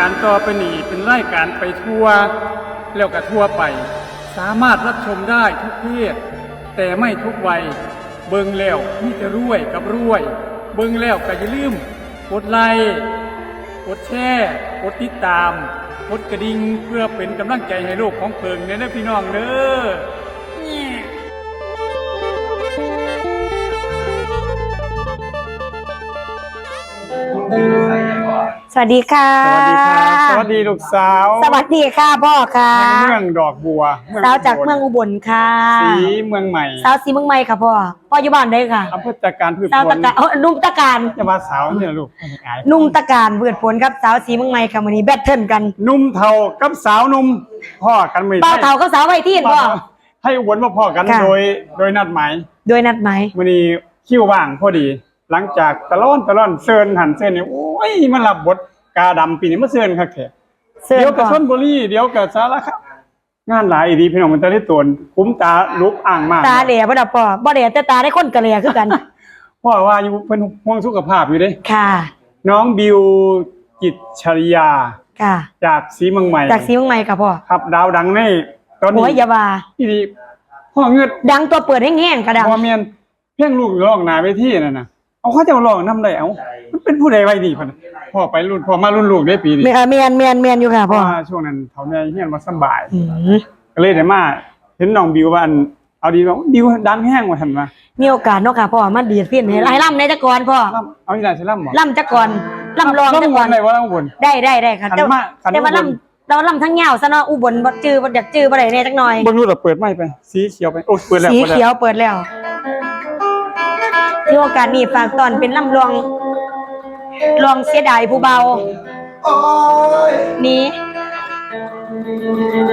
การต่อไปนี้เป็นรายการไปทั่วแล้วก็ทั่วไป สามารถรับชมได้ทุกเพศแต่ไม่ทุกวัย เบิ่งแล้วมีแต่รวยกับรวย เบิ่งแล้วก็อย่าลืมกดไลค์กดแชร์กดติดตามกดกระดิ่งเพื่อเป็นกำลังใจให้โลกของเพิงเนี่ยนะพี่น้องเด้อ สวัสดีค่ะ สวัสดีครับ สวัสดีลูกสาว สวัสดีค่ะพ่อค่ะแห่งเมืองดอกบัวสาวจากเมืองอุบลค่ะ สีเมืองใหม่สาวสีเมืองใหม่ค่ะพ่อ พ่ออยู่บ้านได้ค่ะอำเภอจัดการพืชสาวผตะลการเอ้อนุ่มตะการจะมาสาวเนี่ยลูกไม่อายนุ่มตะการเบือดผลครับสาวสีเมืองใหม่ค่ะวันนี้แบทเทิลกันหนุ่มเทากับสาวหนุ่มพ่อกันไม่เป้าเท่ากับสาวไวที่พ่อ ให้อุบลมาพ่อกันค่ะโดยโดยนัดหมายโดยนัดหมายวันนี้คิวว่างพอดี หลังจากตะล่อนตะล่อนเซินหันเซินเนี่ยโอ้ ยมันรับบทกาดำปีนี้มาเซินคักแท้เสื้อเดี๋ยวกับพ่อชนบุรีเดี๋ยวกับสารคามงานหลายอีดีพี่น้องมันจะได้ตวนคุ้มตาลุกอ่างมากตาเหล่บ่ดอกพ่อบ่เหล่แต่ตาได้คนกะเหล่คือกันพ่อว่าอยู่เป็นห่วงสุขภาพอยู่เด้ ค่ะ น้องบิวกิจชริยา ค่ะ จากสีเมืองใหม่จากสีเมืองใหม่ค่ะพ่อครับดาวดังในตอนโอ้นี้ยอย่าว่าที่ดีพ่อเงือดดังตัวเปิดแห้งๆกระดังพ่อเมียนเพียงลูกร้องหนาเวทีนั่นน่ะเอาเขาจะเอาร้องนำได้เอา มันเป็นผู้ใดไว้ดีพ่อน่ะพ่อไปรุ่นพ่อมารุ่นลูกได้ปีนี้เมียเมียนเมียนเมียนอยู่ค่ะเพพ่ราะอว่าช่วงนั้นเขาเนี่ยเฮียนมาสำบาย อืมก็เลยได้มาเห็นน้องบิวว่าอันเอาดีว่าบิวดังแห้งว่าหั่นว่ามีโอกาสเนาะค่ะพ่อมาดีดเพี้ยนให้ไล่ล่ำในจักรพ่อล่ำเอาอีหลานสิล่ำบ่ล่ำจักรล่ำรองจักล่ำรวันไหนว่าล่ำบนได้ได้ได้ค่ะขันแต่มาขันแต่ว่าอุบล ล่ำเราล่ำทั้งเหงาซะเนาะอุบลบ่จื้อบ่อยากจื้อบ่ได้แน่จักหน่อย เบิ่งดูแล้วเปิดไม้ไป สีเขียวไป โอ้ยเปิดแล้วสีปิดแล้ เขียวเปิดแล้วที่โอกาสนี้ฝากตอนเป็นล่ำรอง รองเสียดายผู้เบานี่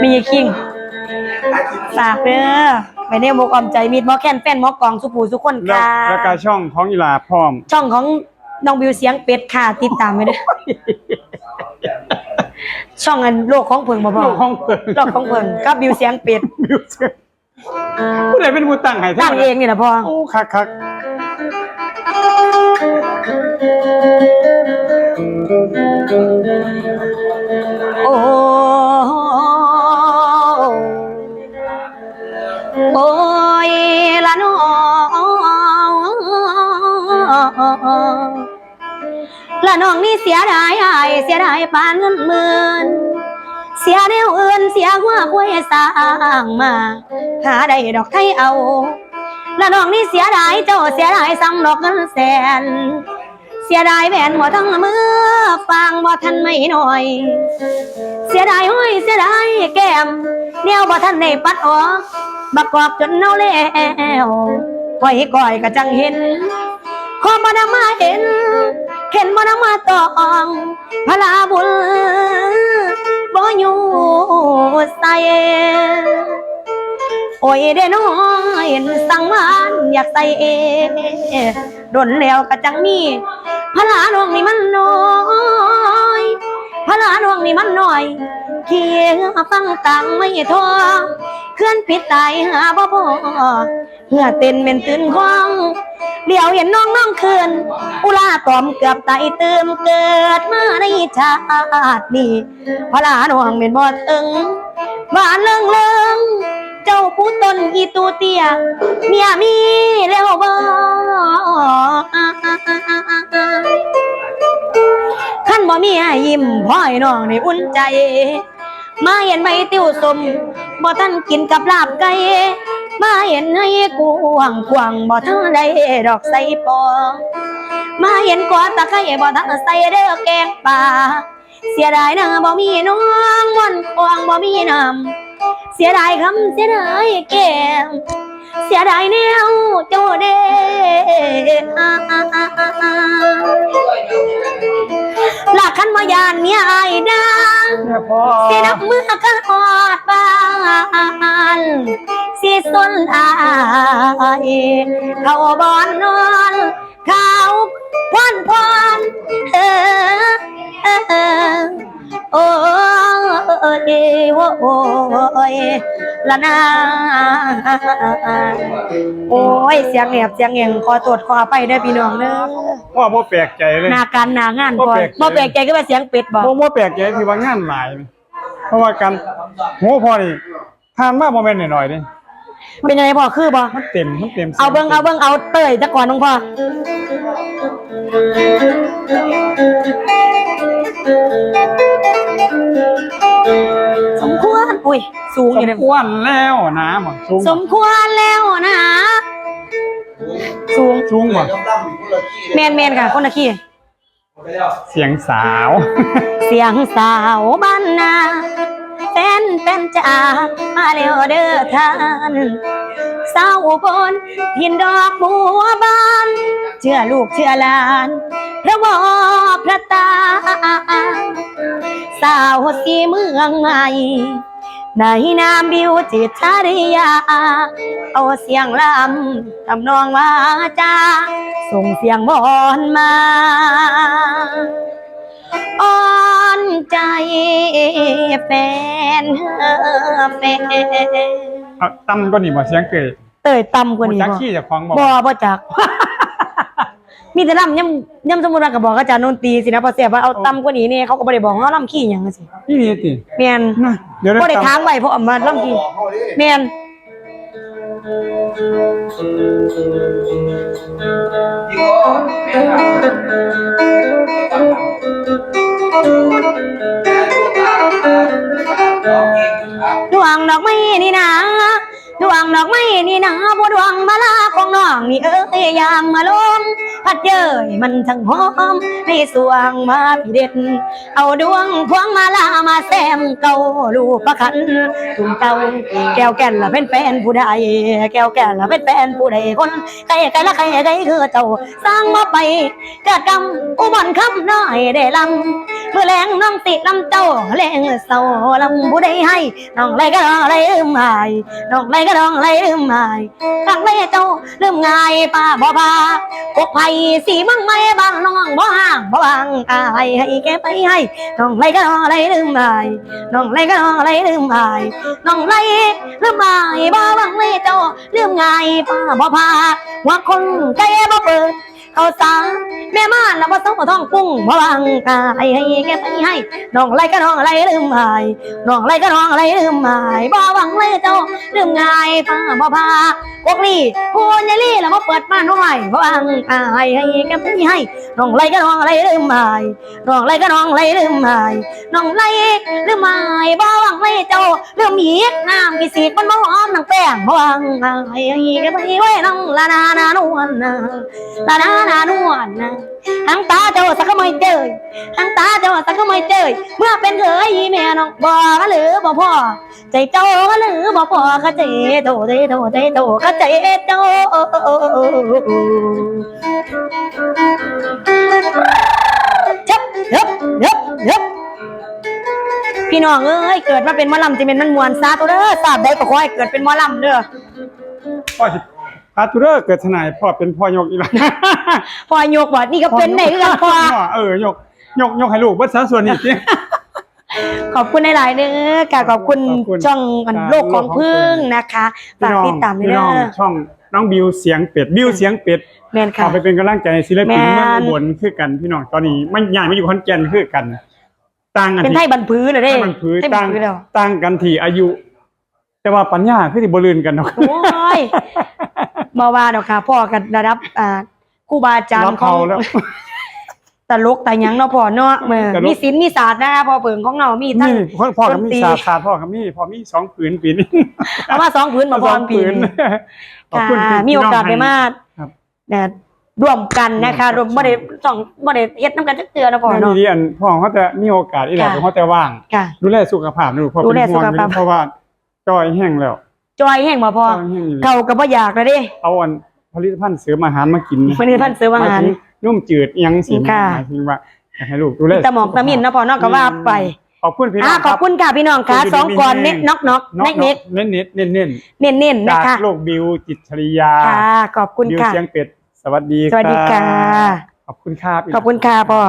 มีคิงฝากเด้อไปในหมกออมใจมีดหมอแค้นแฟนหมอกองสุผูสุคนแล้วค่ะแล้วก็ช่องของอีหลาพร้อม ช่องของน้องบิวเสียงเป็ดค่ะติดตามไว้เด้อช่องอันโลกของเพิงบ่พอลูกห้องเปิดโลกของเพิงกับบิวเสียงเป็ดบิวเชื่อผู้ใดเป็นผู้ตั้งให้ตั้งเองนี่แหละพ่อโอ้คักคัก โอ้โอ้ยละน้องละน้องนี่เสียดายอายเสียดายปานเงินหมื่นเสียแนวอื่นเสียหัวคุยสร้างมา หาได้ดอกไทยเอาละน้องนี่เสียดายเจ้าเสียดายซ้ำดอกเงินแสน เสียดายแหวนหัวทั้งมือฟังบ่ทันไม่น้อย เสียดายห้อยเสียดายแก้มแนวบ่ทันได้ปัดออกบักกอกจนเน่าแล้วปล่อยก่อยก็จังเห็นขอบ่นมาเห็นเห็นบ่นมาตองพลาบุญบ่อยู่ใส่โอ้ยเด้น้อยเห็นสั่งมานอยากใส่เอดนแล้วก็จังมี พระลาน้องนี่มันน้อยพระลาน้องนี่มันน้อยเคียฟังตังไม่ทอเคลื่อนผิดตายหาบ่พอเพื่อเต้นเป็นตื่นควงเดี๋ยวเห็นน้องน้องคืนอุลาตอมเกือบตายเติมเกิดมาในชาตินี้พระลาน้องเป็นบ่ถึงบ้านเลิงเลิงเจ้าผู้ตนอีตูเตียเมียมีแล้วบ่่มีให้ยิ้มพ่อยน้องในอุ่นใจ มาเห็นใบติ้วสมบ่ทันกินกับลาบไก่มาเห็นให้กวางกวางบ่ทันได้ดอกใส่ปอมาเห็นกอตะไคร้บ่ทันใส่เด้อแกงป่าเสียดายนะบ่มีน้องวันกวางบ่มีน้ำเสียดายคำเสียดายแก้ม เสียดายแนวเจ้าเด้หลักขันมายานเมียอายดาเสียดับมือกันอดบ้านสีสนอายเขาบอนนอนเขาพอนพอนเออเออ โอ้ยโอ้ยละนาโอ้ยเสียงแหบเสียงแหงขอตรวจขอไปได้อพี่น้องเด้อว่าบ่แปลกใจเลย หน้าการหน้างานบ่ก่อนแปลกใจบ่แปลกใจก็ว่าเสียงเป็ดบอกบ่บ่แปลกใจที่ว่างานหลาย เพราะว่าการโหพอนี่ทานมาบ่แม่นน้อยๆเด้เป็นยังไงพ่อคือบ่มันเต็มมันเต็มเอาเบิ่งเอาเบิ่งเอาเตยตะก่อนน้องพ่อ สมควร อุ้ย สูงสอยู่มเนี่ยควรแล้วนะบ่สูงสมควรแล้วนะ สูงสูงบ่แมนแมนค่ะ คนละขี้ เสียงสาว เสียงสาวบ้านนาแฟนเป็นจ่ามาเร็วเด้อท่าน สาวอุบนทินดอกบัวบาน เชื่อลูกเชื่อหลาน พระวอพระตา สาวสีเมืองใหม่ในนามบิวจิตชาริยา เอาเสียงลำทำนองว่าจาส่งเสียงบอนมาอ่อนใจแฟนแฟน เอาต่ำกว่านี้บ่เสียงเกยเตยต่ำกว่านี้จักบ่ขี้เจากของบ่บ่บ่จัก มีแต่ลำย่ำย่ำสมมุติว่าก็บอกอาจารย์ดนตรีสินะพอเสียว่าเอาต่ำกว่านี้เนี่ยเขาก็บ่ได้บอกว่าลำขี้หยังสินี่นี่ติแม่นนะเดี๋ยวบ่ได้ต่ำค้างไว้เพราะเอามาลำขี้แม่นดวงดอกไม้นี่นะดวง ดอกไม้นี่นะบัวดวงมาลาของน้องนี่เอ้ยยามมาลม พัดเย้ยมันทั้งหอมในสวงมาพี่เด็ด เอาดวงพวงมาลามาแซมเก่าลูกประคันถุงเก่าแก้วแก่นละเป็นแฟนผู้ใดแก้วแก่นละเป็นแฟนผู้ใดคนใครใครละใครใครคือเจ้าสร้างมาไปเกิดกรรมอุบันคำน้อยได้ลำเมื่อแรงน้ำติดลำเจ้าแรงเศร้าลำผู้ใดให้น้องไรก็น้องไรลืมหายน้องไรก็น้องไรลืมหายกักไรเจ้าลืมง่ายป้าบ่พากกไผ่สีมังไม่บางน้องบ่ห่างบ่บางอายให้แกไปให้น้องไรก็น้องไรลืมหายน้องไรก็น้องไรลืมหายน้องไรลืมหายบ่บางเลยเจ้าลืมง่ายป้าบ่พาว่าคนใจบ่เปิด เขาสาแม่มานแล้วบ่ต้องบ่ต้องกุ้งบ่วางกายให้แกไปให้น้องไรก็น้องไรลืมหายน้องไรก็น้องไรลืมหายบ่หวังเลยเจ้าลืมง่ายป้าบ่พากกลี่พูนยายลี่แล้วมาเปิดบ้านน้อยบ่วางกายให้แกไปให้น้องไรก็น้องไรลืมหายน้องไรก็น้องไรลืมหายน้องไรลืมหายบ่หวังเลยเจ้าลืมอีกน้ำกี่สีมันบ่หอมน้ำแป้งบ่วางกายให้แกไปไว้น้องละนานานวลนะตานานานวลนะหางตาเจ้าสักก็ไม่เจยหางตาเจ้าสักก็ไม่เจยเมื่อเป็นเคยแม่น้องบ่ก็หรือบ่พ่อใจเจ้าก็หรือบ่พ่อก็ใจโตใจโตใจโตก็ใจเจ้าชับเย็บเย็บเย็บพี่น้องเอ้ยเกิดมาเป็นมอลำจะเป็นมันมวนซาตัวเด้อทราบได้ก็ขอให้เกิดเป็นมอลำเด้อ พ่อสิพาตุเรอร์เกิดทนายพ่อเป็นพ่อยกอีหลังพอยกบ่นี่ก็เป็นได้คือกันพ่อเออยกยกยกให้ลูกเบิดซะส่วนนี้สิขอบคุณหลายๆเด้อกะขอบคุณขอบคุณช่องอันครับโลกของพึ่งนะคะฝากติดตามด้วยพี่เด้น้องอช่องน้องบิวเสียงเป็ดบิวเสียงเป็ดแม่นค่ะเอาไปเป็นกำลังใจให้ศิลปินแม่นเมืองอุบลคือกันพี่น้องตอนนี้มันย้ายมาอยู่ขอนแก่นคือกันต่างกันเป็นไทยบันพื้นเลยเด้ให้มันพื้นไทยบัต่านงพื้นแล้วต่างกันที่อายุ แต่ว่าปัญญาคือสิบ่ลืนกันเนาะ โอ้ยบ่ว่าดอกค่ะพ่อกันระดับอ่าครูบาอาจารรับย์ขอเขางแล้ว ตลกแต่หยังเนาะพ่อเนาะเมื่อกระลกมีศิลป์มีศาสตร์นะคะพ่อเปิงของเรามีทั้ง นี่พ่อพ่อกับดนมีตรี ศาสตร์ศาสตร์พ่อกับมีพ่อมีสองผืนปีนี้ เอามาสองพื้นมาพร้อมปีสงผืนนี้ขอบคุณค่ะที่มีโอกาสพี่ได้น้งมาครับเอ่อร่วมกันนะคะรวมบ่ได้สองบ่ได้เฮ็ดนํกันจักเทื่อนะพ่อให้เนาะดีๆอันพ่อเขาจะมีโอกาสอีหลังค่ะ เขาแต่ว่าง ค่ะ ดูแลสุขภาพนะลูกพ่อดูเป็นแลห่วงสุขภาพ เพราะว่า จอยแห้งแล้วจอยแห้งบ่พ่อจอยแห้งอยู่เขาก็บ่อยากแล้วเด้เอาอันผลิตภัณฑ์เสริมอาหารมากินผลิตภัณฑ์เสริมอาหารยถึงนุ่มจืดอิหยังสิค่ะหมายถึงว่าอยากให้ลูกดูแลตะหมอกตะมินเนาะพ่อเนาะก็ว่าไปขอบคุณพี่น้อ่าองขอบคุณค่ะพี่น้องค่ะขอบคุณสองก่อนพี่เน็ตน็อกน็อกน้องเน็ตเน็ตเน้นเน้นเน้นเน้นเน้นเน้นๆจานะกคะโลกบิวจิตรชริยาค่ะขอบคุณบิวค่ะเสียงเป็ดสวัสดีสวัสดีค่ะขอบคุณครับขอบคุณค่ะพ่อ